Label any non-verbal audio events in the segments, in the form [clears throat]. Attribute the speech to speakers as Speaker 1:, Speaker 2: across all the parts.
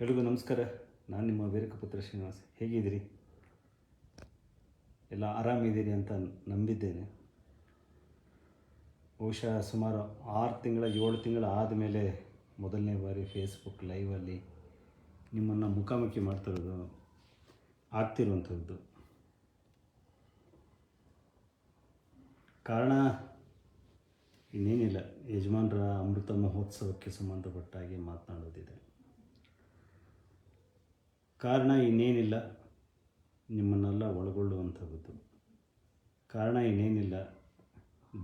Speaker 1: ಎಲ್ರಿಗೂ ನಮಸ್ಕಾರ. ನಾನು ನಿಮ್ಮ ವೀರಕಪುತ್ರ ಶ್ರೀನಿವಾಸ್. ಹೇಗಿದ್ದೀರಿ? ಎಲ್ಲ ಆರಾಮಿದ್ದೀರಿ ಅಂತ ನಂಬಿದ್ದೇನೆ. ಬಹುಶಃ ಸುಮಾರು ಆರು ತಿಂಗಳ, ಏಳು ತಿಂಗಳ ಆದಮೇಲೆ ಮೊದಲನೇ ಬಾರಿ ಫೇಸ್ಬುಕ್ ಲೈವಲ್ಲಿ ನಿಮ್ಮನ್ನು ಮುಖಾಮುಖಿ ಮಾಡ್ತಿರೋದು, ಆಗ್ತಿರುವಂಥದ್ದು. ಕಾರಣ ಇನ್ನೇನಿಲ್ಲ. ಯಜಮಾನರ ಅಮೃತ ಮಹೋತ್ಸವಕ್ಕೆ ಸಂಬಂಧಪಟ್ಟಾಗಿ ಮಾತನಾಡೋದಿದೆ. ಕಾರಣ ಇನ್ನೇನಿಲ್ಲ, ನಿಮ್ಮನ್ನೆಲ್ಲ ಒಳಗೊಳ್ಳುವಂಥದ್ದು ಕಾರಣ ಇನ್ನೇನಿಲ್ಲ,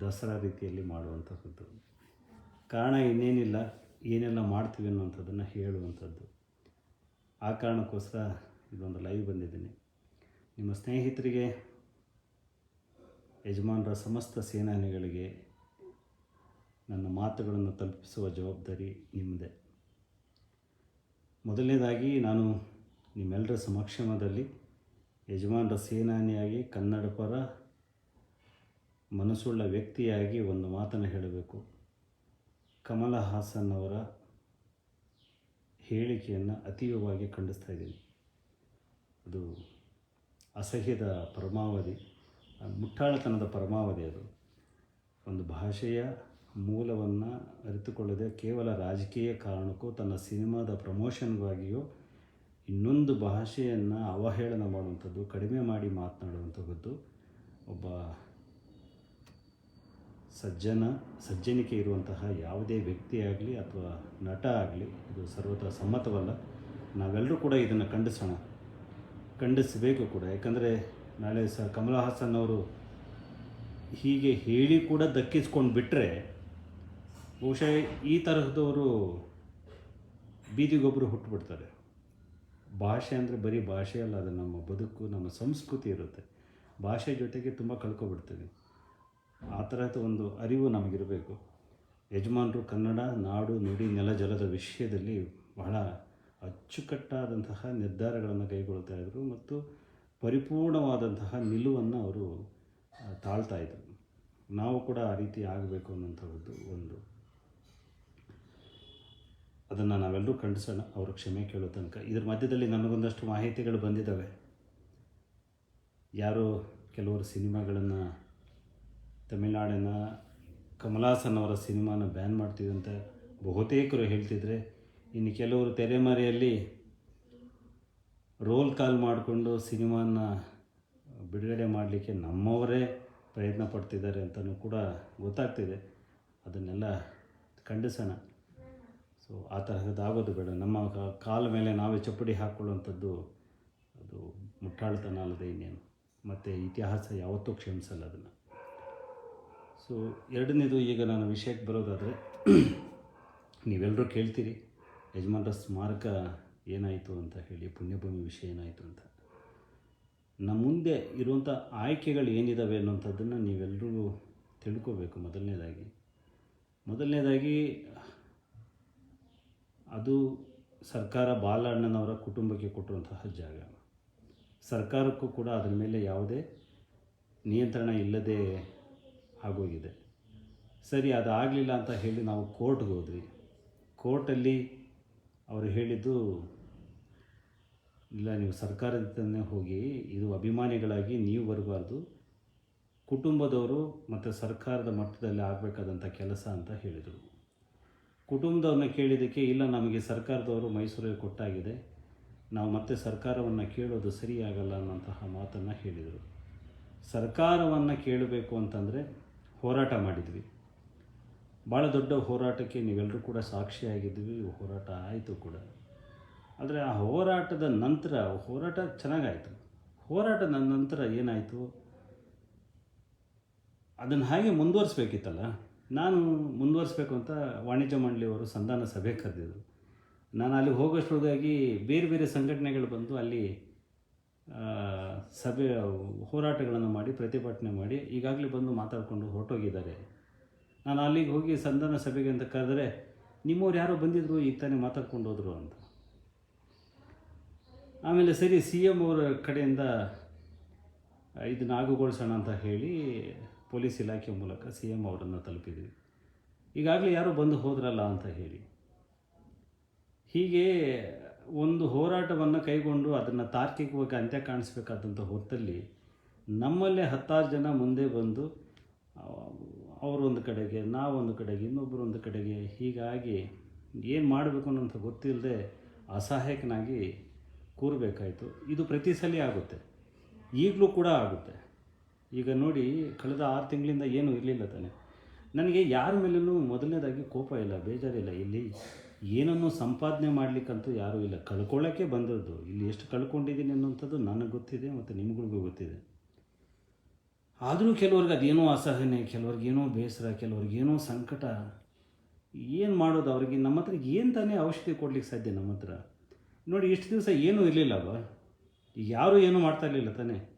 Speaker 1: ದಸರಾ ರೀತಿಯಲ್ಲಿ ಮಾಡುವಂಥದ್ದು ಕಾರಣ ಇನ್ನೇನಿಲ್ಲ, ಏನೆಲ್ಲ ಮಾಡ್ತೀವಿ ಅನ್ನುವಂಥದ್ದನ್ನು ಹೇಳುವಂಥದ್ದು. ಆ ಕಾರಣಕ್ಕೋಸ್ಕರ ಇದೊಂದು ಲೈವ್ ಬಂದಿದ್ದೀನಿ. ನಿಮ್ಮ ಸ್ನೇಹಿತರಿಗೆ, ಯಜಮಾನರ ಸಮಸ್ತ ಸೇನಾನಿಗಳಿಗೆ ನನ್ನ ಮಾತುಗಳನ್ನು ತಲುಪಿಸುವ ಜವಾಬ್ದಾರಿ ನಿಮ್ಮದೇ ಮೊದಲನೇದಾಗಿ ನಾನು ನಿಮ್ಮೆಲ್ಲರ ಸಮಕ್ಷಮದಲ್ಲಿ ಯಜಮಾನರ ಸೇನಾನಿಯಾಗಿ ಕನ್ನಡ ಪರ ಮನಸ್ಸುಳ್ಳ ವ್ಯಕ್ತಿಯಾಗಿ ಒಂದು ಮಾತನ್ನು ಹೇಳಬೇಕು. ಕಮಲ ಹಾಸನ್ ಅವರ ಹೇಳಿಕೆಯನ್ನು ಅತೀವವಾಗಿ ಖಂಡಿಸ್ತಾ ಇದ್ದೀನಿ. ಅದು ಅಸಹ್ಯದ ಪರಮಾವಧಿ, ಮುಟ್ಟಾಳತನದ ಪರಮಾವಧಿ ಅದು. ಒಂದು ಭಾಷೆಯ ಮೂಲವನ್ನು ಅರಿತುಕೊಳ್ಳದೆ ಕೇವಲ ರಾಜಕೀಯ ಕಾರಣಕ್ಕೂ, ತನ್ನ ಸಿನಿಮಾದ ಪ್ರಮೋಷನ್ಗಾಗಿಯೋ ಇನ್ನೊಂದು ಭಾಷೆಯನ್ನು ಅವಹೇಳನ ಮಾಡುವಂಥದ್ದು, ಕಡಿಮೆ ಮಾಡಿ ಮಾತನಾಡುವಂಥದ್ದು ಒಬ್ಬ ಸಜ್ಜನ, ಸಜ್ಜನಿಕೆ ಇರುವಂತಹ ಯಾವುದೇ ವ್ಯಕ್ತಿ ಆಗಲಿ ಅಥವಾ ನಟ ಆಗಲಿ, ಇದು ಸರ್ವತ ಸಮ್ಮತವಲ್ಲ. ನಾವೆಲ್ಲರೂ ಕೂಡ ಇದನ್ನು ಖಂಡಿಸೋಣ. ಖಂಡಿಸಬೇಕು ಕೂಡ. ಯಾಕಂದರೆ ನಾಳೆ ಸ ಕಮಲ ಹಾಸನ್ ಅವರು ಹೀಗೆ ಹೇಳಿ ಕೂಡ ದಕ್ಕಿಸ್ಕೊಂಡು ಬಿಟ್ಟರೆ ಬಹುಶಃ ಈ ತರಹದವರು ಬೀದಿಗೊಬ್ಬರು ಹುಟ್ಟುಬಿಡ್ತಾರೆ ಭಾಷೆ ಅಂದರೆ ಬರೀ ಭಾಷೆ ಅಲ್ಲ, ಅದು ನಮ್ಮ ಬದುಕು, ನಮ್ಮ ಸಂಸ್ಕೃತಿ ಇರುತ್ತೆ. ಭಾಷೆ ಜೊತೆಗೆ ತುಂಬ ಕಳ್ಕೊಬಿಡ್ತೀವಿ ಆ ಥರದ ಒಂದು ಅರಿವು ನಮಗಿರಬೇಕು. ಯಜಮಾನರು ಕನ್ನಡ, ನಾಡು, ನುಡಿ, ನೆಲ, ಜಲದ ವಿಷಯದಲ್ಲಿ ಬಹಳ ಅಚ್ಚುಕಟ್ಟಾದಂತಹ ನಿರ್ಧಾರಗಳನ್ನು ಕೈಗೊಳ್ತಾ ಇದ್ದರು ಮತ್ತು ಪರಿಪೂರ್ಣವಾದಂತಹ ನಿಲುವನ್ನು ಅವರು ತಾಳ್ತಾ ಇದ್ದರು ನಾವು ಕೂಡ ಆ ರೀತಿ ಆಗಬೇಕು ಅನ್ನೋಂಥದ್ದು ಒಂದು ಅದನ್ನು ನಾವೆಲ್ಲರೂ ಖಂಡಿಸೋಣ, ಅವರು ಕ್ಷಮೆ ಕೇಳೋ ತನಕ. ಇದ್ರ ಮಧ್ಯದಲ್ಲಿ ನನಗೊಂದಷ್ಟು ಮಾಹಿತಿಗಳು ಬಂದಿದ್ದಾವೆ ಯಾರೋ ಕೆಲವರು ಸಿನಿಮಾಗಳನ್ನು, ತಮಿಳ್ನಾಡಿನ ಕಮಲಾಸನ್ ಅವರ ಸಿನಿಮಾನ ಬ್ಯಾನ್ ಮಾಡ್ತೀವಿ ಅಂತ ಬಹುತೇಕರು ಹೇಳ್ತಿದ್ರೆ, ಇನ್ನು ಕೆಲವರು ತೆರೆಮರೆಯಲ್ಲಿ ರೋಲ್ ಕಾಲ್ ಮಾಡಿಕೊಂಡು ಸಿನಿಮಾನ ಬಿಡುಗಡೆ ಮಾಡಲಿಕ್ಕೆ ನಮ್ಮವರೇ ಪ್ರಯತ್ನ ಪಡ್ತಿದ್ದಾರೆ ಅಂತಲೂ ಕೂಡ ಗೊತ್ತಾಗ್ತಿದೆ. ಅದನ್ನೆಲ್ಲ ಖಂಡಿಸೋಣ. ಸೊ ಆ ತರಹದ್ದಾಗೋದು ಬೇಡ ನಮ್ಮ ಕಾಲ ಮೇಲೆ ನಾವೇ ಚಪ್ಪಡಿ ಹಾಕ್ಕೊಳ್ಳುವಂಥದ್ದು ಅದು ಮುಟ್ಟಾಳ್ತನ ಅಲ್ಲದೆ ಇನ್ನೇನು. ಮತ್ತು ಇತಿಹಾಸ ಯಾವತ್ತೂ ಕ್ಷಮಿಸಲ್ಲ ಅದನ್ನು. ಸೊ ಎರಡನೇದು ಈಗ ನಾನು ವಿಷಯಕ್ಕೆ ಬರೋದಾದರೆ [clears throat] ನೀವೆಲ್ಲರೂ ಕೇಳ್ತೀರಿ, ಯಜಮಾನರ ಸ್ಮಾರಕ ಏನಾಯಿತು ಅಂತ ಹೇಳಿ, ಪುಣ್ಯಭೂಮಿ ವಿಷಯ ಏನಾಯಿತು ಅಂತ. ನಮ್ಮ ಮುಂದೆ ಇರುವಂಥ ಆಯ್ಕೆಗಳು ಏನಿದ್ದಾವೆ ಅನ್ನೋಂಥದ್ದನ್ನು ನೀವೆಲ್ಲರೂ ತಿಳ್ಕೋಬೇಕು ಮೊದಲನೇದಾಗಿ. ಮೊದಲನೇದಾಗಿ ಅದು ಸರ್ಕಾರ ಬಾಲಣ್ಣನವರ ಕುಟುಂಬಕ್ಕೆ ಕೊಟ್ಟಿರುವಂತಹ ಜಾಗ. ಸರ್ಕಾರಕ್ಕೂ ಕೂಡ ಅದರ ಮೇಲೆ ಯಾವುದೇ ನಿಯಂತ್ರಣ ಇಲ್ಲದೆ ಆಗೋಗಿದೆ. ಸರಿ ಅದು ಆಗಲಿಲ್ಲ ಅಂತ ಹೇಳಿ ನಾವು ಕೋರ್ಟ್ಗೆ ಹೋದ್ವಿ. ಕೋರ್ಟಲ್ಲಿ ಅವರು ಹೇಳಿದ್ದು, ಇಲ್ಲ, ನೀವು ಸರ್ಕಾರದಿಂದನೇ ಹೋಗಿ ಇದು ಅಭಿಮಾನಿಗಳಾಗಿ ನೀವು ಬರಬಾರ್ದು. ಕುಟುಂಬದವರು ಮತ್ತು ಸರ್ಕಾರದ ಮಟ್ಟದಲ್ಲಿ ಆಗಬೇಕಾದಂಥ ಕೆಲಸ ಅಂತ ಹೇಳಿದರು. ಕುಟುಂಬದವ್ರನ್ನ ಕೇಳಿದ್ದಕ್ಕೆ, ಇಲ್ಲ, ನಮಗೆ ಸರ್ಕಾರದವರು ಮೈಸೂರಿಗೆ ಕೊಟ್ಟಾಗಿದೆ. ನಾವು ಮತ್ತೆ ಸರ್ಕಾರವನ್ನು ಕೇಳೋದು ಸರಿಯಾಗಲ್ಲ ಅನ್ನೋಂತಹ ಮಾತನ್ನು ಹೇಳಿದರು. ಸರ್ಕಾರವನ್ನು ಕೇಳಬೇಕು ಅಂತಂದರೆ ಹೋರಾಟ ಮಾಡಿದ್ವಿ. ಭಾಳ ದೊಡ್ಡ ಹೋರಾಟಕ್ಕೆ ನೀವೆಲ್ಲರೂ ಕೂಡ ಸಾಕ್ಷಿಯಾಗಿದ್ವಿ. ಹೋರಾಟ ಆಯಿತು ಕೂಡ. ಆದರೆ ಆ ಹೋರಾಟದ ನಂತರ, ಹೋರಾಟ ಚೆನ್ನಾಗಾಯಿತು. ಹೋರಾಟದ ನಂತರ ಏನಾಯಿತು? ಅದನ್ನು ಹಾಗೆ ಮುಂದುವರಿಸ್ಬೇಕಿತ್ತಲ್ಲ? ನಾನು ಮುಂದುವರಿಸ್ಬೇಕು ಅಂತ ವಾಣಿಜ್ಯ ಮಂಡಳಿಯವರು ಸಂಧಾನ ಸಭೆ ಕರೆದಿದ್ರು. ನಾನು ಅಲ್ಲಿ ಹೋಗೋಷ್ಟೊಳಗಾಗಿ ಬೇರೆ ಬೇರೆ ಸಂಘಟನೆಗಳು ಬಂದು ಅಲ್ಲಿ ಸಭೆ, ಹೋರಾಟಗಳನ್ನು ಮಾಡಿ, ಪ್ರತಿಭಟನೆ ಮಾಡಿ ಈಗಾಗಲೇ ಬಂದು ಮಾತಾಡಿಕೊಂಡು ಹೊರಟೋಗಿದ್ದಾರೆ. ನಾನು ಅಲ್ಲಿಗೆ ಹೋಗಿ ಸಂಧಾನ ಸಭೆಗೆ ಅಂತ ಕರೆದರೆ ನಿಮ್ಮವ್ರು ಯಾರೋ ಬಂದಿದ್ರು ಈಗ ತಾನೇ ಮಾತಾಡ್ಕೊಂಡು ಹೋದರು ಅಂತ. ಆಮೇಲೆ ಸರಿ, ಸಿ ಎಂ ಅವರ ಕಡೆಯಿಂದ ಇದನ್ನ ಆಗುಗೊಳಿಸೋಣ ಅಂತ ಹೇಳಿ ಪೊಲೀಸ್ ಇಲಾಖೆ ಮೂಲಕ ಸಿ ಎಂ ಅವರನ್ನು ತಲುಪಿದ್ವಿ ಈಗಾಗಲೇ ಯಾರೂ ಬಂದು ಹೋದ್ರಲ್ಲ ಅಂತ ಹೇಳಿ. ಹೀಗೆ ಒಂದು ಹೋರಾಟವನ್ನು ಕೈಗೊಂಡು ಅದನ್ನು ತಾರ್ಕಿಕವಾಗಿ ಅಂತ್ಯ ಕಾಣಿಸ್ಬೇಕಾದಂಥ ಹೊತ್ತಲ್ಲಿ ನಮ್ಮಲ್ಲೇ ಹತ್ತಾರು ಜನ ಮುಂದೆ ಬಂದು ಅವರೊಂದು ಕಡೆಗೆ, ನಾವೊಂದು ಕಡೆಗೆ ಇನ್ನೊಬ್ಬರು ಒಂದು ಕಡೆಗೆ ಹೀಗಾಗಿ ಏನು ಮಾಡಬೇಕು ಅನ್ನೋಂಥ ಗೊತ್ತಿಲ್ಲದೆ ಅಸಹಾಯಕನಾಗಿ ಕೂರಬೇಕಾಯಿತು. ಇದು ಪ್ರತಿ ಸಲ ಆಗುತ್ತೆ. ಈಗಲೂ ಕೂಡ ಆಗುತ್ತೆ. ಈಗ ನೋಡಿ ಕಳೆದ ಆರು ತಿಂಗಳಿಂದ ಏನೂ ಇರಲಿಲ್ಲ ತಾನೆ. ನನಗೆ ಯಾರ ಮೇಲೂ ಮೊದಲನೇದಾಗಿ ಕೋಪ ಇಲ್ಲ ಬೇಜಾರಿಲ್ಲ ಇಲ್ಲಿ. ಏನನ್ನು ಸಂಪಾದನೆ ಮಾಡಲಿಕ್ಕಂತೂ ಯಾರೂ ಇಲ್ಲ. ಕಳ್ಕೊಳ್ಳೋಕ್ಕೆ ಬಂದದ್ದು. ಇಲ್ಲಿ ಎಷ್ಟು ಕಳ್ಕೊಂಡಿದ್ದೀನಿ ಅನ್ನೋಂಥದ್ದು ನನಗೆ ಗೊತ್ತಿದೆ ಮತ್ತು ನಿಮ್ಗಳಿಗೂ ಗೊತ್ತಿದೆ. ಆದರೂ ಕೆಲವ್ರಿಗೆ ಅದೇನೋ ಅಸಹನೆ ಕೆಲವ್ರಿಗೇನೋ ಬೇಸರ ಕೆಲವ್ರಿಗೇನೋ ಸಂಕಟ. ಏನು ಮಾಡೋದು ಅವ್ರಿಗೆ? ನಮ್ಮ ಹತ್ರ ಏನು ತಾನೇ ಔಷಧಿ ಕೊಡ್ಲಿಕ್ಕೆ ಸಾಧ್ಯ ನಮ್ಮ ಹತ್ರ? ನೋಡಿ, ಇಷ್ಟು ದಿವಸ ಏನೂ ಇರಲಿಲ್ಲ ಈಗ ಯಾರೂ ಏನೂ ಮಾಡ್ತಾ ಇರಲಿಲ್ಲ ತಾನೇ.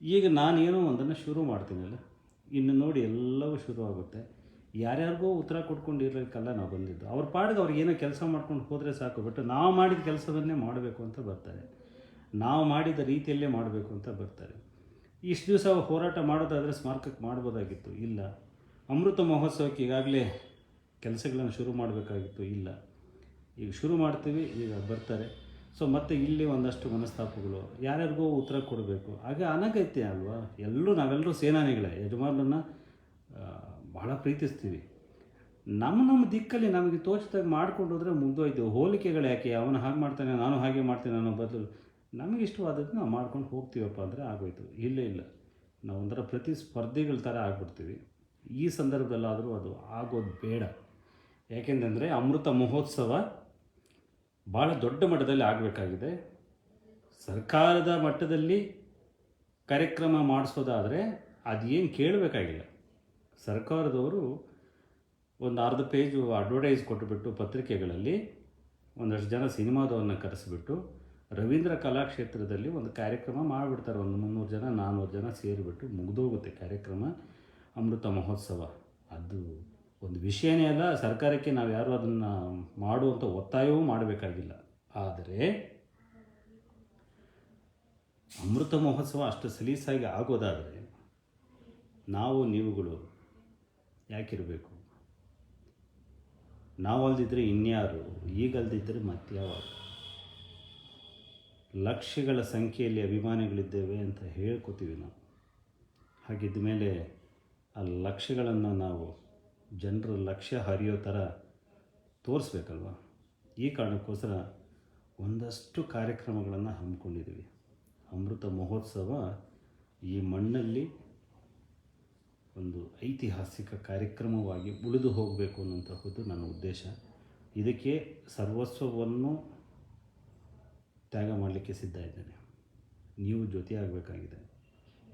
Speaker 1: ಈಗ ನಾನೇನೋ ಒಂದನ್ನು ಶುರು ಮಾಡ್ತೀನಲ್ಲ, ಇನ್ನು ನೋಡಿ ಎಲ್ಲವೂ ಶುರು ಆಗುತ್ತೆ. ಯಾರ್ಯಾರಿಗೂ ಉತ್ತರ ಕೊಟ್ಕೊಂಡಿರೋಕ್ಕಲ್ಲ ನಾವು ಬಂದಿದ್ದು. ಅವ್ರ ಪಾಡಿಗೆ ಅವ್ರಿಗೆ ಏನೋ ಕೆಲಸ ಮಾಡ್ಕೊಂಡು ಹೋದರೆ ಸಾಕು ಬಿಟ್ಟು ನಾವು ಮಾಡಿದ ಕೆಲಸವನ್ನೇ ಮಾಡಬೇಕು ಅಂತ ಬರ್ತಾರೆ. ನಾವು ಮಾಡಿದ ರೀತಿಯಲ್ಲೇ ಮಾಡಬೇಕು ಅಂತ ಬರ್ತಾರೆ. ಇಷ್ಟು ದಿವಸ ಹೋರಾಟ ಮಾಡೋದಾದರೆ ಸ್ಮಾರಕಕ್ಕೆ ಮಾಡ್ಬೋದಾಗಿತ್ತು? ಇಲ್ಲ. ಅಮೃತ ಮಹೋತ್ಸವಕ್ಕೆ ಈಗಾಗಲೇ ಕೆಲಸಗಳನ್ನು ಶುರು ಮಾಡಬೇಕಾಗಿತ್ತು? ಇಲ್ಲ. ಈಗ ಶುರು ಮಾಡ್ತೀವಿ, ಈಗ ಬರ್ತಾರೆ. ಸೊ ಮತ್ತೆ ಇಲ್ಲಿ ಒಂದಷ್ಟು ಮನಸ್ತಾಪಗಳು. ಯಾರ್ಯಾರಿಗೋ ಉತ್ತರ ಕೊಡಬೇಕು. ಆಗ ಅನಗತ್ಯ ಅಲ್ವಾ? ಎಲ್ಲರೂ ನಾವೆಲ್ಲರೂ ಸೇನಾನಿಗಳೇ. ಯಜಮಾನರನ್ನ ಬಹಳ ಪ್ರೀತಿಸ್ತೀವಿ. ನಮ್ಮ ನಮ್ಮ ದಿಕ್ಕಲ್ಲಿ ನಮಗೆ ತೋಚಿದಾಗ ಮಾಡ್ಕೊಂಡು ಹೋದರೆ ಮುಗ್ದೋಯ್ತು ಹೋಲಿಕೆಗಳು ಯಾಕೆ? ಅವನು ಹಾಗೆ ಮಾಡ್ತಾನೆ, ನಾನು ಹಾಗೆ ಮಾಡ್ತೇನೆ ಅನ್ನೋ ಬದಲು ನಮಗೆ ಇಷ್ಟವಾದದ್ದು ನಾವು ಮಾಡ್ಕೊಂಡು ಹೋಗ್ತೀವಪ್ಪ ಅಂದರೆ ಆಗೋಯ್ತು. ಇಲ್ಲೇ, ಇಲ್ಲ. ನಾವು ಒಂಥರ ಪ್ರತಿಸ್ಪರ್ಧಿಗಳ ಥರ ಆಗ್ಬಿಡ್ತೀವಿ. ಈ ಸಂದರ್ಭದಲ್ಲಾದರೂ ಅದು ಆಗೋದು ಬೇಡ. ಯಾಕೆಂತಂದರೆ ಅಮೃತ ಮಹೋತ್ಸವ ಭಾಳ ದೊಡ್ಡ ಮಟ್ಟದಲ್ಲಿ ಆಗಬೇಕಾಗಿದೆ. ಸರ್ಕಾರದ ಮಟ್ಟದಲ್ಲಿ ಕಾರ್ಯಕ್ರಮ ಮಾಡಿಸೋದಾದರೆ ಅದೇನು ಕೇಳಬೇಕಾಗಿಲ್ಲ. ಸರ್ಕಾರದವರು ಒಂದು ಅರ್ಧ ಪೇಜು ಅಡ್ವರ್ಟೈಸ್ ಕೊಟ್ಟುಬಿಟ್ಟು ಪತ್ರಿಕೆಗಳಲ್ಲಿ ಒಂದಷ್ಟು ಜನ ಸಿನಿಮಾದವನ್ನ ಕರೆಸಿಬಿಟ್ಟು ರವೀಂದ್ರ ಕಲಾಕ್ಷೇತ್ರದಲ್ಲಿ ಒಂದು ಕಾರ್ಯಕ್ರಮ ಮಾಡಿಬಿಡ್ತಾರೆ. ಒಂದು ಮುನ್ನೂರು ಜನ ನಾನ್ನೂರು ಜನ ಸೇರಿಬಿಟ್ಟು ಮುಗಿದೋಗುತ್ತೆ ಕಾರ್ಯಕ್ರಮ. ಅಮೃತ ಮಹೋತ್ಸವ. ಅದು ಒಂದು ವಿಷಯನೇ ಅಲ್ಲ, ಸರ್ಕಾರಕ್ಕೆ ನಾವು ಯಾರು ಅದನ್ನು ಮಾಡುವಂಥ ಒತ್ತಾಯವೂ ಮಾಡಬೇಕಾಗಿಲ್ಲ. ಆದರೆ ಅಮೃತ ಮಹೋತ್ಸವ ಅಷ್ಟು ಸಲೀಸಾಗಿ ಆಗೋದಾದರೆ ನಾವು ನೀವುಗಳು ಯಾಕಿರಬೇಕು? ನಾವಲ್ದಿದ್ರೆ ಇನ್ಯಾರು ಈಗಲ್ದಿದ್ದರೆ ಯಾವ ಲಕ್ಷಗಳ ಸಂಖ್ಯೆಯಲ್ಲಿ ಅಭಿಮಾನಿಗಳಿದ್ದೇವೆ ಅಂತ ಹೇಳ್ಕೊತೀವಿ ನಾವು. ಹಾಗಿದ್ದ ಮೇಲೆ ಆ ಲಕ್ಷಗಳನ್ನು ನಾವು ಜನರ ಲಕ್ಷ್ಯ ಹರಿಯೋ ಥರ ತೋರಿಸ್ಬೇಕಲ್ವ? ಈ ಕಾರಣಕ್ಕೋಸ್ಕರ ಒಂದಷ್ಟು ಕಾರ್ಯಕ್ರಮಗಳನ್ನು ಹಮ್ಮಿಕೊಂಡಿದ್ದೀವಿ. ಅಮೃತ ಮಹೋತ್ಸವ ಈ ಮಣ್ಣಲ್ಲಿ ಒಂದು ಐತಿಹಾಸಿಕ ಕಾರ್ಯಕ್ರಮವಾಗಿ ಉಳಿದು ಹೋಗಬೇಕು ಅನ್ನುವಂತಹದ್ದು ನನ್ನ ಉದ್ದೇಶ. ಇದಕ್ಕೆ ಸರ್ವಸ್ವವನ್ನು ತ್ಯಾಗ ಮಾಡಲಿಕ್ಕೆ ಸಿದ್ಧ ಇದ್ದೇನೆ. ನೀವು ಜೊತೆಯಾಗಬೇಕಾಗಿದೆ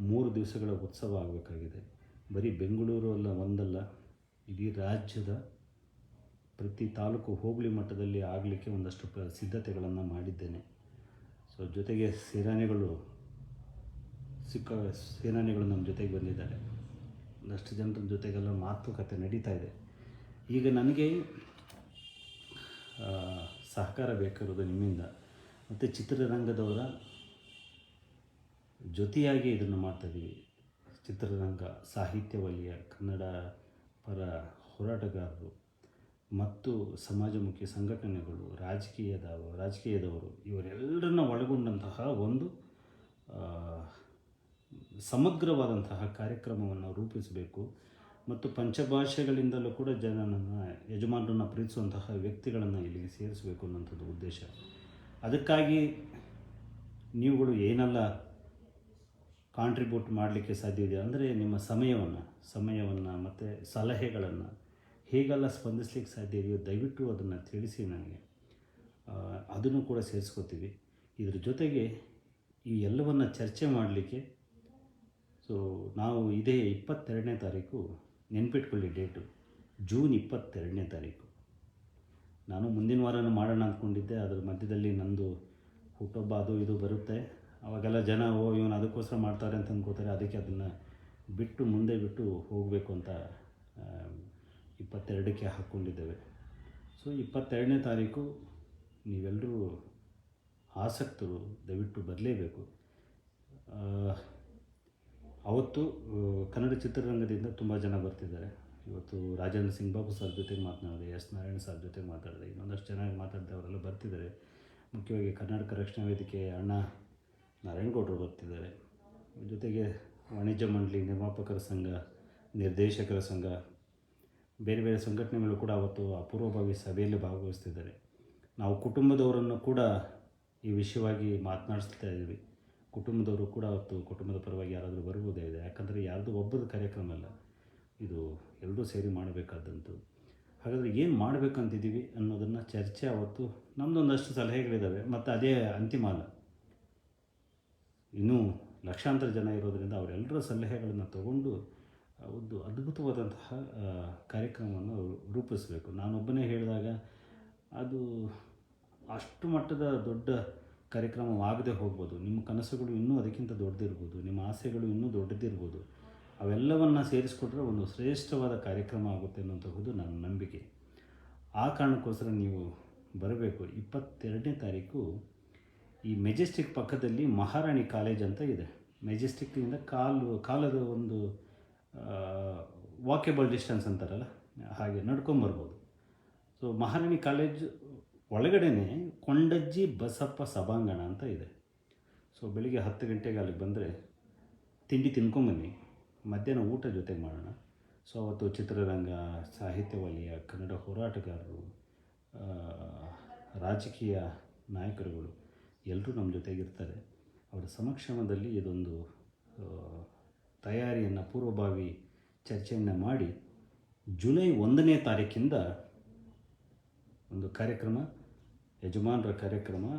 Speaker 1: ಮೂರು ದಿವಸಗಳ ಉತ್ಸವ ಆಗಬೇಕಾಗಿದೆ. ಬರೀ ಬೆಂಗಳೂರು ಅಲ್ಲ ಒಂದಲ್ಲ ಇಡೀ ರಾಜ್ಯದ ಪ್ರತಿ ತಾಲೂಕು ಹೋಬಳಿ ಮಟ್ಟದಲ್ಲಿ ಆಗಲಿಕ್ಕೆ ಒಂದಷ್ಟು ಪ್ರ ಸಿದ್ಧತೆಗಳನ್ನು ಮಾಡಿದ್ದೇನೆ. ಸೊ ಜೊತೆಗೆ ಸೇನಾನಿಗಳು ಸಿಕ್ಕ ಸೇನಾನಿಗಳು ನಮ್ಮ ಜೊತೆಗೆ ಬಂದಿದ್ದಾರೆ. ಒಂದಷ್ಟು ಜನರ ಜೊತೆಗೆಲ್ಲ ಮಾತುಕತೆ ನಡೀತಾ ಇದೆ. ಈಗ ನನಗೆ ಸಹಕಾರ ಬೇಕಿರೋದು ನಿಮ್ಮಿಂದ. ಮತ್ತು ಚಿತ್ರರಂಗದವರ ಜೊತೆಯಾಗಿ ಇದನ್ನು ಮಾಡ್ತಾಯಿದ್ದೀವಿ ಚಿತ್ರರಂಗ ಸಾಹಿತ್ಯ ವಲಯ ಕನ್ನಡ ಪರ ಹೋರಾಟಗಾರರು ಮತ್ತು ಸಮಾಜಮುಖಿ ಸಂಘಟನೆಗಳು ರಾಜಕೀಯದ ರಾಜಕೀಯದವರು ಇವರೆಲ್ಲರನ್ನ ಒಳಗೊಂಡಂತಹ ಒಂದು ಸಮಗ್ರವಾದಂತಹ ಕಾರ್ಯಕ್ರಮವನ್ನು ರೂಪಿಸಬೇಕು ಮತ್ತು ಪಂಚಭಾಷೆಗಳಿಂದಲೂ ಕೂಡ ಜನನನ್ನು, ಯಜಮಾನರನ್ನು ಪ್ರೀತಿಸುವಂತಹ ವ್ಯಕ್ತಿಗಳನ್ನು ಇಲ್ಲಿಗೆ ಸೇರಿಸಬೇಕು ಅನ್ನೋಂಥದ್ದು ಉದ್ದೇಶ. ಅದಕ್ಕಾಗಿ ನೀವುಗಳು ಏನೆಲ್ಲ ಕಾಂಟ್ರಿಬ್ಯೂಟ್ ಮಾಡಲಿಕ್ಕೆ ಸಾಧ್ಯ ಇದೆಯಾ? ಅಂದರೆ ನಿಮ್ಮ ಸಮಯವನ್ನು ಸಮಯವನ್ನು ಮತ್ತು ಸಲಹೆಗಳನ್ನು ಹೇಗೆಲ್ಲ ಸ್ಪಂದಿಸ್ಲಿಕ್ಕೆ ಸಾಧ್ಯ ಇದೆಯೋ ದಯವಿಟ್ಟು ಅದನ್ನು ತಿಳಿಸಿ ನನಗೆ. ಅದನ್ನು ಕೂಡ ಸೇರಿಸ್ಕೋತೀವಿ. ಇದ್ರ ಜೊತೆಗೆ ಈ ಎಲ್ಲವನ್ನು ಚರ್ಚೆ ಮಾಡಲಿಕ್ಕೆ ಸೊ ನಾವು ಇದೇ ಇಪ್ಪತ್ತೆರಡನೇ ತಾರೀಕು ನೆನ್ಪಿಟ್ಕೊಳ್ಳಿ ಡೇಟು. ಜೂನ್ ಇಪ್ಪತ್ತೆರಡನೇ ತಾರೀಕು. ನಾನು ಮುಂದಿನ ವಾರನೂ ಮಾಡೋಣ ಅಂದ್ಕೊಂಡಿದ್ದೆ, ಅದರ ಮಧ್ಯದಲ್ಲಿ ನಂದು ಹುಟ್ಟೊಬ್ಬ ಅದು ಇದು ಬರುತ್ತೆ. ಅವಾಗೆಲ್ಲ ಜನ, ಓ, ಇವನು ಅದಕ್ಕೋಸ್ಕರ ಮಾಡ್ತಾರೆ ಅಂತ ಅಂದ್ಕೋತಾರೆ ಅದಕ್ಕೆ ಅದನ್ನು ಬಿಟ್ಟು ಮುಂದೆ ಬಿಟ್ಟು ಹೋಗಬೇಕು ಅಂತ ಇಪ್ಪತ್ತೆರಡಕ್ಕೆ ಹಾಕ್ಕೊಂಡಿದ್ದೇವೆ. ಸೊ, ಇಪ್ಪತ್ತೆರಡನೇ ತಾರೀಕು ನೀವೆಲ್ಲರೂ ಆಸಕ್ತರು, ದಯವಿಟ್ಟು ಬರಲೇಬೇಕು. ಅವತ್ತು ಕನ್ನಡ ಚಿತ್ರರಂಗದಿಂದ ತುಂಬ ಜನ ಬರ್ತಿದ್ದಾರೆ. ಇವತ್ತು ರಾಜೇಂದ್ರ ಸಿಂಗ್ ಬಾಬು ಸರ್ ಜೊತೆಗೆ ಮಾತನಾಡಿದೆ, ಎಸ್ ನಾರಾಯಣ ಸರ್ ಜೊತೆಗೆ ಮಾತಾಡಿದೆ ಇನ್ನೊಂದಷ್ಟು ಚೆನ್ನಾಗಿ ಮಾತಾಡಿದೆ ಅವರೆಲ್ಲ ಬರ್ತಿದ್ದಾರೆ. ಮುಖ್ಯವಾಗಿ ಕರ್ನಾಟಕ ರಕ್ಷಣಾ ವೇದಿಕೆ, ಅಣ್ಣ ನಾರಾಯಣಗೌಡರು ಬರ್ತಿದ್ದಾರೆ. ಜೊತೆಗೆ ವಾಣಿಜ್ಯ ಮಂಡಳಿ ನಿರ್ಮಾಪಕರ ಸಂಘ, ನಿರ್ದೇಶಕರ ಸಂಘ, ಬೇರೆ ಬೇರೆ ಸಂಘಟನೆಗಳು ಕೂಡ ಅವತ್ತು ಅಪೂರ್ವಭಾವಿ ಸಭೆಯಲ್ಲಿ ಭಾಗವಹಿಸ್ತಿದ್ದಾರೆ. ನಾವು ಕುಟುಂಬದವರನ್ನು ಕೂಡ ಈ ವಿಷಯವಾಗಿ ಮಾತನಾಡಿಸ್ತಾ ಇದ್ದೀವಿ. ಕುಟುಂಬದವರು ಕೂಡ ಅವತ್ತು ಕುಟುಂಬದ ಪರವಾಗಿ ಯಾರಾದರೂ ಬರ್ಬೋದೇ ಇದೆ? ಯಾಕಂದರೆ ಯಾರ್ದು ಒಬ್ಬದ ಕಾರ್ಯಕ್ರಮ ಅಲ್ಲ. ಇದು ಎಲ್ಲರೂ ಸೇರಿ ಮಾಡಬೇಕಾದಂಥದ್ದು. ಹಾಗಾದರೆ ಏನು ಮಾಡಬೇಕಂತಿದ್ದೀವಿ ಅನ್ನೋದನ್ನು ಚರ್ಚೆ ಅವತ್ತು ನಮ್ಮದೊಂದಷ್ಟು ಸಲಹೆಗಳಿದ್ದಾವೆ. ಮತ್ತು ಅದೇ ಅಂತಿಮ ಅಲ್ಲ. ಇನ್ನೂ ಲಕ್ಷಾಂತರ ಜನ ಇರೋದರಿಂದ ಅವರೆಲ್ಲರ ಸಲಹೆಗಳನ್ನು ತಗೊಂಡು ಒಂದು ಅದ್ಭುತವಾದಂತಹ ಕಾರ್ಯಕ್ರಮವನ್ನು ರೂಪಿಸಬೇಕು. ನಾನೊಬ್ಬನೇ ಹೇಳಿದಾಗ ಅದು ಅಷ್ಟು ಮಟ್ಟದ ದೊಡ್ಡ ಕಾರ್ಯಕ್ರಮವಾಗದೆ ಹೋಗ್ಬೋದು. ನಿಮ್ಮ ಕನಸುಗಳು ಇನ್ನೂ ಅದಕ್ಕಿಂತ ದೊಡ್ಡದಿರ್ಬೋದು ನಿಮ್ಮ ಆಸೆಗಳು ಇನ್ನೂ ದೊಡ್ಡದಿರ್ಬೋದು. ಅವೆಲ್ಲವನ್ನು ಸೇರಿಸ್ಕೊಟ್ರೆ ಒಂದು ಶ್ರೇಷ್ಠವಾದ ಕಾರ್ಯಕ್ರಮ ಆಗುತ್ತೆ ಅನ್ನುವಂಥದ್ದು ನನ್ನ ನಂಬಿಕೆ. ಆ ಕಾರಣಕ್ಕೋಸ್ಕರ ನೀವು ಬರಬೇಕು. ಇಪ್ಪತ್ತೆರಡನೇ ತಾರೀಕು ಈ ಮೆಜೆಸ್ಟಿಕ್ ಪಕ್ಕದಲ್ಲಿ ಮಹಾರಾಣಿ ಕಾಲೇಜ್ ಅಂತ ಇದೆ. ಮೆಜೆಸ್ಟಿಕ್ಕಿಂದ ಕಾಲು, ಕಾಲದ ಒಂದು ವಾಕೇಬಲ್ ಡಿಸ್ಟೆನ್ಸ್ ಅಂತಾರಲ್ಲ, ಹಾಗೆ ನಡ್ಕೊಂಬರ್ಬೋದು ಸೊ ಮಹಾರಾಣಿ ಕಾಲೇಜ್ ಒಳಗಡೆನೆ ಕೊಂಡಜ್ಜಿ ಬಸಪ್ಪ ಸಭಾಂಗಣ ಅಂತ ಇದೆ. ಸೊ ಬೆಳಿಗ್ಗೆ ಹತ್ತು ಗಂಟೆಗೆ ಅಲ್ಲಿಗೆ ಬಂದರೆ ತಿಂಡಿ ತಿನ್ಕೊಂಬನ್ನಿ ಮಧ್ಯಾಹ್ನ ಊಟ ಜೊತೆಗೆ ಮಾಡೋಣ. ಸೊ ಅವತ್ತು ಚಿತ್ರರಂಗ ಸಾಹಿತ್ಯ ವಲಯ ಕನ್ನಡ ಹೋರಾಟಗಾರರು ರಾಜಕೀಯ ನಾಯಕರುಗಳು ಎಲ್ಲರೂ ನಮ್ಮ ಜೊತೆಗಿರ್ತಾರೆ. ಅವರ ಸಮಕ್ಷಮದಲ್ಲಿ ಇದೊಂದು ತಯಾರಿಯನ್ನು ಪೂರ್ವಭಾವಿ ಚರ್ಚೆಯನ್ನು ಮಾಡಿ ಜುಲೈ ಒಂದನೇ ತಾರೀಕಿಂದ ಒಂದು ಕಾರ್ಯಕ್ರಮ, ಯಜಮಾನರ ಕಾರ್ಯಕ್ರಮ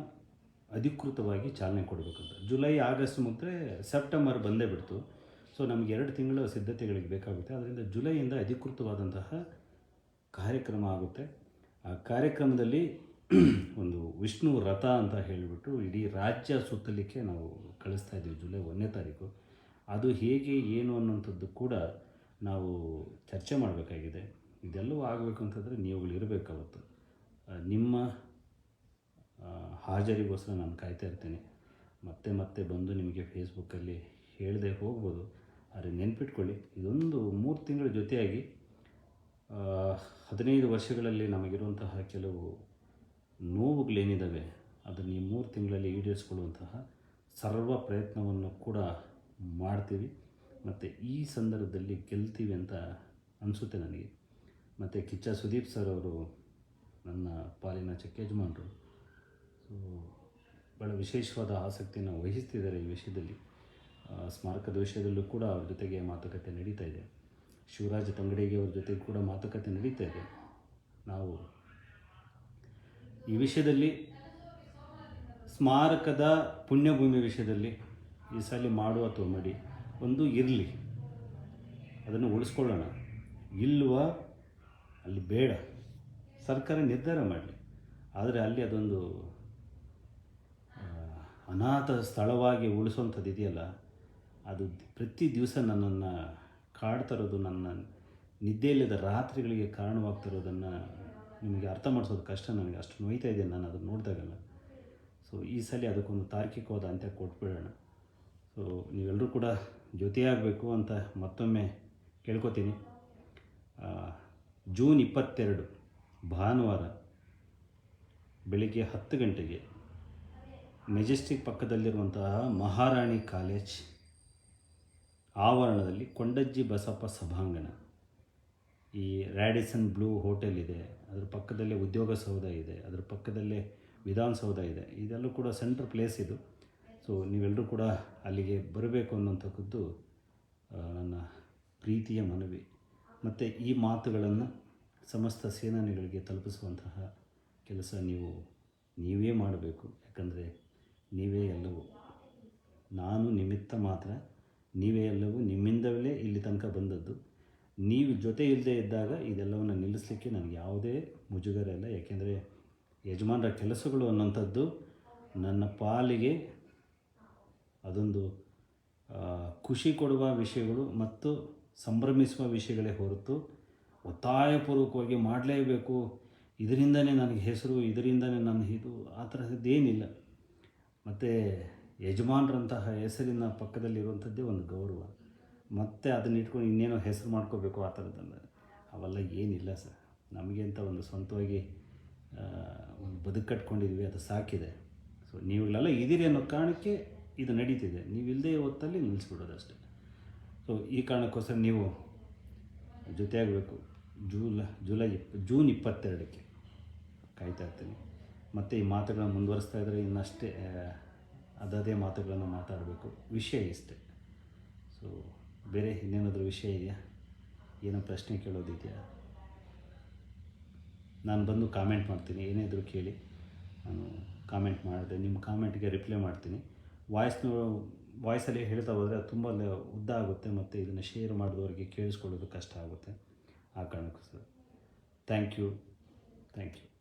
Speaker 1: ಅಧಿಕೃತವಾಗಿ ಚಾಲನೆ ಕೊಡಬೇಕಂತ. ಜುಲೈ, ಆಗಸ್ಟ್ ಮುಗಿದ್ರೆ ಸೆಪ್ಟೆಂಬರ್ ಬಂದೇ ಬಿಡ್ತು. ಸೊ, ನಮಗೆ ಎರಡು ತಿಂಗಳು ಸಿದ್ಧತೆಗಳಿಗೆ ಬೇಕಾಗುತ್ತೆ. ಅದರಿಂದ ಜುಲೈಯಿಂದ ಅಧಿಕೃತವಾದಂತಹ ಕಾರ್ಯಕ್ರಮ ಆಗುತ್ತೆ. ಆ ಕಾರ್ಯಕ್ರಮದಲ್ಲಿ ಒಂದು ವಿಷ್ಣು ರಥ ಅಂತ ಹೇಳಿಬಿಟ್ಟು ಇಡೀ ರಾಜ್ಯ ಸುತ್ತಲಿಕ್ಕೆ ನಾವು ಕಳಿಸ್ತಾ ಇದ್ದೀವಿ ಜುಲೈ ಒಂದನೇ ತಾರೀಕು. ಅದು ಹೇಗೆ, ಏನು ಅನ್ನೋಂಥದ್ದು ಕೂಡ ನಾವು ಚರ್ಚೆ ಮಾಡಬೇಕಾಗಿದೆ. ಇದೆಲ್ಲವೂ ಆಗಬೇಕು ಅಂತಂದರೆ ನೀವುಗಳು ಇರಬೇಕು ಅವತ್ತು. ನಿಮ್ಮ ಹಾಜರಿಗೋಸ್ಕರ ನಾನು ಕಾಯ್ತಾ ಇರ್ತೀನಿ. ಮತ್ತೆ ಮತ್ತೆ ಬಂದು ನಿಮಗೆ ಫೇಸ್ಬುಕ್ಕಲ್ಲಿ ಹೇಳದೆ ಹೋಗ್ಬೋದು. ಆದರೆ ನೆನ್ಪಿಟ್ಕೊಳ್ಳಿ, ಇದೊಂದು ಮೂರು ತಿಂಗಳ ಜೊತೆಯಾಗಿ ಹದಿನೈದು ವರ್ಷಗಳಲ್ಲಿ ನಮಗಿರುವಂತಹ ಕೆಲವು ನೋವುಗಳೇನಿದ್ದಾವೆ ಅದನ್ನು ಈ ಮೂರು ತಿಂಗಳಲ್ಲಿ ಈಡೇರಿಸ್ಕೊಳ್ಳುವಂತಹ ಸರ್ವ ಪ್ರಯತ್ನವನ್ನು ಕೂಡ ಮಾಡ್ತೀವಿ. ಮತ್ತು ಈ ಸಂದರ್ಭದಲ್ಲಿ ಗೆಲ್ತೀವಿ ಅಂತ ಅನಿಸುತ್ತೆ ನನಗೆ. ಮತ್ತು ಕಿಚ್ಚ ಸುದೀಪ್ ಸರ್ ಅವರು ನನ್ನ ಪಾಲಿನ ಚೆಕ್ಕೇಜಮಾನರು ಸೊ ಭಾಳ ವಿಶೇಷವಾದ ಆಸಕ್ತಿಯನ್ನು ವಹಿಸ್ತಿದ್ದಾರೆ ಈ ವಿಷಯದಲ್ಲಿ. ಸ್ಮಾರಕದ ವಿಷಯದಲ್ಲೂ ಕೂಡ ಅವ್ರ ಜೊತೆಗೆ ಮಾತುಕತೆ ನಡೀತಾ ಇದೆ. ಶಿವರಾಜ ತಂಗಡಿಗೆ ಅವ್ರ ಜೊತೆ ಕೂಡ ಮಾತುಕತೆ ನಡೀತಾ ಇದೆ. ನಾವು ಈ ವಿಷಯದಲ್ಲಿ ಸ್ಮಾರಕದ ಪುಣ್ಯಭೂಮಿ ವಿಷಯದಲ್ಲಿ ಈ ಸಲ ಮಾಡುವ ಅಥವಾ ಮಾಡಿ ಒಂದು ಇರಲಿ. ಅದನ್ನು ಉಳಿಸ್ಕೊಳ್ಳೋಣ. ಇಲ್ವ ಅಲ್ಲಿ ಬೇಡ. ಸರ್ಕಾರ ನಿರ್ಧಾರ ಮಾಡಲಿ. ಆದರೆ ಅಲ್ಲಿ ಅದೊಂದು ಅನಾಥ ಸ್ಥಳವಾಗಿ ಉಳಿಸುವಂಥದ್ದು ಇದೆಯಲ್ಲ, ಅದು ಪ್ರತಿ ದಿವಸ ನನ್ನನ್ನು ಕಾಡ್ತಿರೋದು ನನ್ನ ನಿದ್ದೆಯಿಲ್ಲದ ರಾತ್ರಿಗಳಿಗೆ ಕಾರಣವಾಗ್ತಿರೋದನ್ನು ನಿಮಗೆ ಅರ್ಥ ಮಾಡಿಸೋದು ಕಷ್ಟ, ನನಗೆ ಅಷ್ಟು ನೋಯ್ತಾ ಇದೆ, ನಾನು ಅದನ್ನು ನೋಡಿದಾಗಲ್ಲ. ಸೊ ಈ ಸಲ ಅದಕ್ಕೊಂದು ತಾರ್ಕಿಕವಾದ ಅಂತ್ಯ ಕೊಟ್ಬಿಡೋಣ. ಸೊ ನೀವೆಲ್ಲರೂ ಕೂಡ ಜೊತೆಯಾಗಬೇಕು ಅಂತ ಮತ್ತೊಮ್ಮೆ ಕೇಳ್ಕೊತೀನಿ. ಜೂನ್ ಇಪ್ಪತ್ತೆರಡು, ಭಾನುವಾರ ಬೆಳಿಗ್ಗೆ ಹತ್ತು ಗಂಟೆಗೆ ಮೆಜೆಸ್ಟಿಕ್ ಪಕ್ಕದಲ್ಲಿರುವಂತಹ ಮಹಾರಾಣಿ ಕಾಲೇಜ್ ಆವರಣದಲ್ಲಿ ಕೊಂಡಜ್ಜಿ ಬಸಪ್ಪ ಸಭಾಂಗಣ. ಈ ರ್ಯಾಡಿಸನ್ ಬ್ಲೂ ಹೋಟೆಲ್ ಇದೆ, ಅದ್ರ ಪಕ್ಕದಲ್ಲೇ ಉದ್ಯೋಗ ಸೌಧ ಇದೆ, ಅದ್ರ ಪಕ್ಕದಲ್ಲೇ ವಿಧಾನಸೌಧ ಇದೆ, ಇದೆಲ್ಲೂ ಕೂಡ ಸೆಂಟ್ರ್ ಪ್ಲೇಸ್ ಇದು. ಸೊ ನೀವೆಲ್ಲರೂ ಕೂಡ ಅಲ್ಲಿಗೆ ಬರಬೇಕು ಅನ್ನೋಂಥದ್ದು ನನ್ನ ಪ್ರೀತಿಯ ಮನವಿ. ಮತ್ತು ಈ ಮಾತುಗಳನ್ನು ಸಮಸ್ತ ಸೇನಾನಿಗಳಿಗೆ ತಲುಪಿಸುವಂತಹ ಕೆಲಸ ನೀವು, ನೀವೇ ಮಾಡಬೇಕು. ಯಾಕಂದರೆ ನೀವೇ ಎಲ್ಲವೂ. ನಾನು ನಿಮಿತ್ತ ಮಾತ್ರ ನೀವೇ ಎಲ್ಲವೂ ನಿಮ್ಮಿಂದಲೇ ಇಲ್ಲಿ ತನಕ ಬಂದದ್ದು. ನೀವು ಜೊತೆ ಇಲ್ಲದೆ ಇದ್ದಾಗ ಇದೆಲ್ಲವನ್ನು ನಿಲ್ಲಿಸಲಿಕ್ಕೆ ನನಗೆ ಯಾವುದೇ ಮುಜುಗರ ಇಲ್ಲ. ಯಾಕೆಂದರೆ ಯಜಮಾನರ ಕೆಲಸಗಳು ಅನ್ನೋಂಥದ್ದು ನನ್ನ ಪಾಲಿಗೆ ಅದೊಂದು ಖುಷಿ ಕೊಡುವ ವಿಷಯಗಳು ಮತ್ತು ಸಂಭ್ರಮಿಸುವ ವಿಷಯಗಳೇ ಹೊರತು ಒತ್ತಾಯಪೂರ್ವಕವಾಗಿ ಮಾಡಲೇಬೇಕು. ಇದರಿಂದನೇ ನನಗೆ ಹೆಸರು, ಇದರಿಂದನೇ ನನ್ನ ಇದು, ಆ ಥರದ್ದೇನಿಲ್ಲ ಮತ್ತು ಯಜಮಾನರಂತಹ ಹೆಸರಿನ ಪಕ್ಕದಲ್ಲಿರುವಂಥದ್ದೇ ಒಂದು ಗೌರವ. ಮತ್ತು ಅದನ್ನ ಇಟ್ಕೊಂಡು ಇನ್ನೇನೋ ಹೆಸರು ಮಾಡ್ಕೋಬೇಕು ಆ ಥರದ್ದಲ್ಲ ಅವೆಲ್ಲ ಏನಿಲ್ಲ ಸರ್. ನಮಗೆ ಅಂತ ಒಂದು ಸ್ವಂತವಾಗಿ ಒಂದು ಬದುಕು ಕಟ್ಕೊಂಡಿದ್ವಿ, ಅದು ಸಾಕಿದೆ. ಸೊ ನೀವುಗಳೆಲ್ಲ ಇದ್ದೀರಿ ಅನ್ನೋ ಕಾರಣಕ್ಕೆ ಇದು ನಡೀತಿದೆ. ನೀವು ಇಲ್ಲದೆ ಹೊತ್ತಲ್ಲಿ ನಿಲ್ಲಿಸ್ಬಿಡೋದು ಅಷ್ಟೇ. ಸೊ ಈ ಕಾರಣಕ್ಕೋಸ್ಕರ ನೀವು ಜೊತೆಯಾಗಬೇಕು. ಜೂಲ, ಜುಲೈ, ಜೂನ್ ಇಪ್ಪತ್ತೆರಡಕ್ಕೆ ಕಾಯ್ತಾ ಇರ್ತೀನಿ. ಮತ್ತು ಈ ಮಾತುಗಳನ್ನು ಮುಂದುವರಿಸ್ತಾ ಇದ್ದರೆ ಇನ್ನಷ್ಟೇ ಅದದೇ ಮಾತುಗಳನ್ನು ಮಾತಾಡಬೇಕು. ವಿಷಯ ಇಷ್ಟೇ. ಸೊ ಬೇರೆ ಇನ್ನೇನಾದರೂ ವಿಷಯ ಇದೆಯಾ? ಏನೋ ಪ್ರಶ್ನೆ ಕೇಳೋದಿದೆಯಾ? ನಾನು ಬಂದು ಕಾಮೆಂಟ್ ಮಾಡ್ತೀನಿ, ಏನಾದರೂ ಕೇಳಿ. ನಾನು ಕಾಮೆಂಟ್ ಮಾಡಿದೆ ನಿಮ್ಮ ಕಾಮೆಂಟ್ಗೆ ರಿಪ್ಲೈ ಮಾಡ್ತೀನಿ. ವಾಯ್ಸ್ನ ವಾಯ್ಸಲ್ಲಿ ಹೇಳ್ತಾ ಹೋದರೆ ಅದು ತುಂಬ ಉದ್ದ ಆಗುತ್ತೆ ಮತ್ತು ಇದನ್ನು ಶೇರ್ ಮಾಡಿದವರಿಗೆ ಕೇಳಿಸ್ಕೊಳ್ಳೋದು ಕಷ್ಟ ಆಗುತ್ತೆ. ಆ ಕಾರಣಕ್ಕೋಸ್ಕರ. Thank you thank you